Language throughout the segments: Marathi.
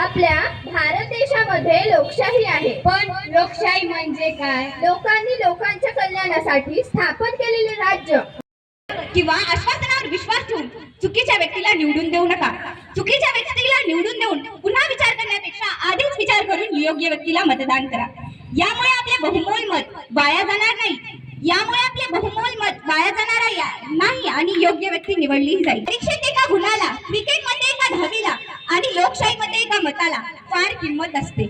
आपल्या भारत देशामध्ये लोकशाही आहे. पण लोकशाही म्हणजे काय? लोकांनी लोकांच्या कल्याणासाठी स्थापन केलेले राज्य. किंवा आश्वासनावर विश्वास ठेवून चुकीच्या व्यक्तीला निवडून देऊ नका. चुकीच्या व्यक्तीला निवडून देऊन पुन्हा विचार करण्यापेक्षा आधीच विचार करून योग्य व्यक्तीला मतदान करा. यामुळे आपले बहुमोल मत वाया जाणार नाही. यामुळे आपले बहुमोल मत वाया जाणार नाही आणि योग्य व्यक्ती निवडली जाईल. परीक्षेत एका गुणाला क्रिकेटमध्ये एका धावीला आणि लोकशाहीमध्ये एका मताला फार किंमत असते.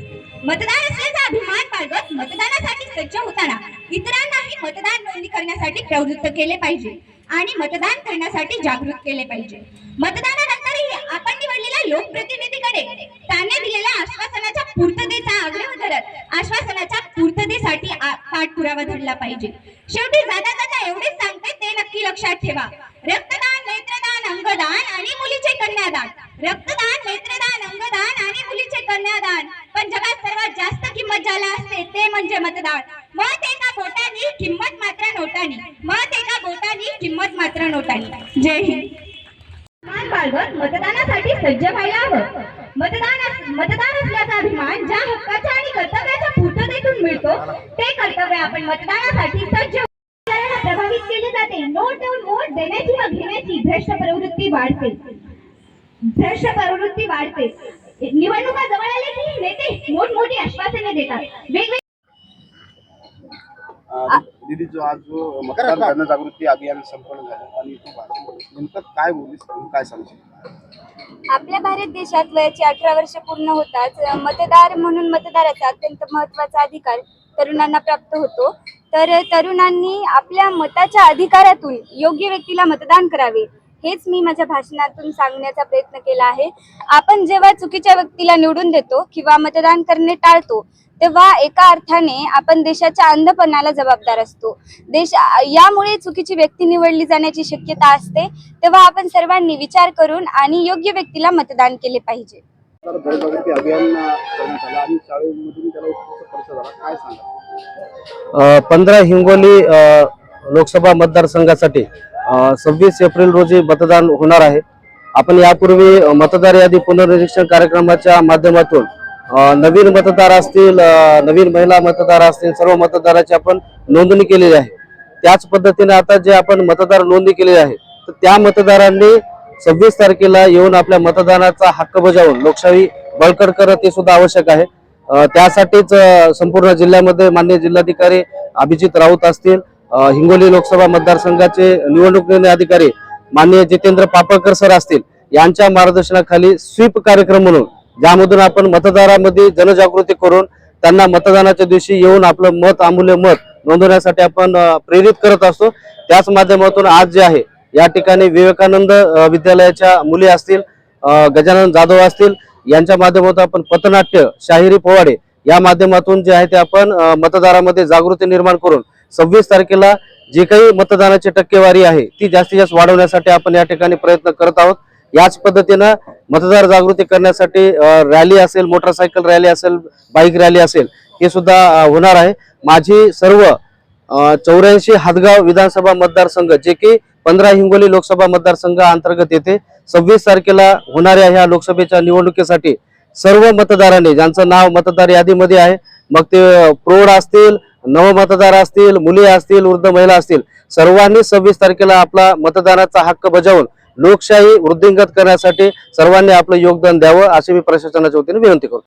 मतदार असल्याचा अभिमान बाळगत मतदानासाठी सज्ज होताना इतरांनाही मतदान नोंदणी करण्यासाठी प्रवृत्त केले पाहिजे आणि मतदान करण्यासाठी जागृत केले पाहिजे. मतदानानंतरही आपण निवडलेल्या लोकप्रतिनिधीकडे त्याने दिलेल्या आश्वासनाच्या पूर्ततेचा आग्रह धरत आश्वासनाच्या पूर्ततेसाठी पाठपुरावा धरला पाहिजे. शेवटी जाता जाता एवढेच सांगते ते नक्की लक्षात ठेवा. रक्तदान नेत्रदान अंगदान आणि मुलीचे कन्यादान. रक्तदान नेत्रदान अंगदान आणि मुलीचे कन्यादान. पण जगात सर्वात जास्त किंमत ज्याला असते ते म्हणजे मतदान. मत एका बोटानी किंमत मात्र नोटानी. मत एका बोटानी किंमत मात्र नोटानी. जय हिंद. बाळगत मतदानासाठी सज्ज व्हायला हवं. मतदान मतदान असल्याचा अभिमान ज्या हक्काच्या आणि कर्तव्याच्या पूर्ततेतून मिळतो ते कर्तव्य आपण मतदानासाठी सज्ज प्रभावित केले जाते. नोट देऊन वोट देण्याची व घेण्याची भ्रष्ट प्रवृत्ती वाढते. भ्रष्ट प्रवृत्ती वाढते. निवडणुका जवळ आले की नेते मोठमोठी आश्वासने देतात. वेगवेगळ्या अ, दीदी जो आज जो मतदान जनजागृती अभियान संपन्न झालं आणि तू. नेमकं काय बोललीस काय सांगशील? आपल्या भारत देशात वयाची अठरा वर्ष पूर्ण होताच मतदार म्हणून मतदाराचा अत्यंत महत्त्वाचा अधिकार तरुणांना प्राप्त होतो. तर तरुणांनी आपल्या मताच्या अधिकारातून योग्य व्यक्तीला मतदान करावे. हेच मी माझ्या भाषणातून सांगण्याचा प्रयत्न केला आहे. आपण जेव्हा चुकीच्या व्यक्तीला निवडून देतो किंवा मतदान करणे टाळतो तेव्हा एका अर्थाने आपण देशाच्या अंधपणाला जबाबदार असतो. देश यामुळे चुकीची व्यक्ती निवडली जाण्याची शक्यता असते तेव्हा आपण सर्वांनी विचार करून आणि योग्य व्यक्तीला मतदान केले पाहिजे. पंधरा हिंगोली लोकसभा मतदारसंघासाठी सव्वीस एप्रिल रोजी मतदान होणार आहे. आपण यापूर्वी मतदार यादी पुनर्निरीक्षण कार्यक्रमाच्या माध्यमातून नवीन मतदार असतील नवीन महिला मतदार असतील सर्व मतदाराची आपण नोंदणी केलेली आहे. त्याच पद्धतीने आता जे आपण मतदार नोंदणी केलेली आहे तर त्या मतदारांनी सव्वीस तारखेला येऊन आपल्या मतदानाचा हक्क बजावून लोकशाही बळकट करत ते सुद्धा आवश्यक आहे. त्यासाठीच संपूर्ण जिल्ह्यामध्ये मान्य जिल्हाधिकारी अभिजित राऊत असतील हिंगोली लोकसभा मतदारसंघाचे निवडणूक निर्णय अधिकारी माननीय जितेंद्र पापळकर सर असतील यांच्या मार्गदर्शनाखाली स्वीप कार्यक्रम म्हणून ज्यामधून आपण मतदारामध्ये जनजागृती करून त्यांना मतदानाच्या दिवशी येऊन आपलं मत अमूल्य मत नोंदवण्यासाठी आपण प्रेरित करत असतो. त्याच माध्यमातून आज जे आहे या ठिकाणी विवेकानंद विद्यालयाच्या मुली असतील गजानन जाधव असतील यांच्या माध्यमातून आपण पथनाट्य शाहिरी पोवाडे या माध्यमातून जे आहे ते आपण मतदारामध्ये जागृती निर्माण करून सव्वीस तारखेला जे काही मतदानाची टक्केवारी आहे ती जास्तीत जास्त वाढवण्यासाठी आपण या ठिकाणी प्रयत्न करत आहोत. याच पद्धतीनं मतदार जागृती करण्यासाठी रॅली असेल मोटरसायकल रॅली असेल बाईक रॅली असेल हे सुद्धा होणार आहे. माझी सर्व चौऱ्याऐंशी हदगाव विधानसभा मतदारसंघ जे की पंधरा हिंगोली लोकसभा मतदारसंघ अंतर्गत येते सव्वीस तारखेला होणाऱ्या ह्या लोकसभेच्या निवडणुकीसाठी सर्व मतदारांनी ज्यांचं नाव मतदार यादीमध्ये आहे मग ते प्रौढ असतील नवमतदार असतील मुली असतील वृद्ध महिला असतील सर्वांनी सव्वीस तारखेला आपला मतदानाचा हक्क बजावून लोकशाही वृद्धिंगत करण्यासाठी सर्वांनी आपलं योगदान द्यावं अशी मी प्रशासनाच्या वतीने विनंती करतो.